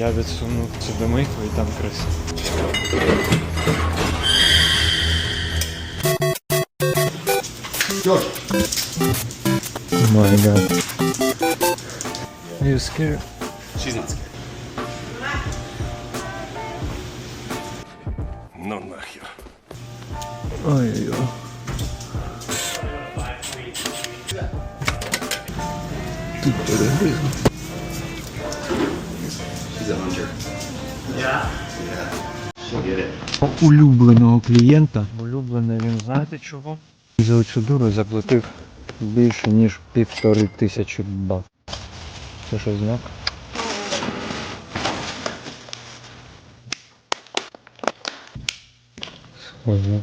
Я відсунув цю домийку і там криси. My God. Are you scared? She's not scared. Ну нахер. Ой-ой-ой. Тут перегризно. A hunter. Yeah? Yeah. She'll get it. улюбленого клієнта. Улюблений він знаєте чого? За оцю дуру заплатив більше ніж півтори тисячі бат. Це що знак? Схоже.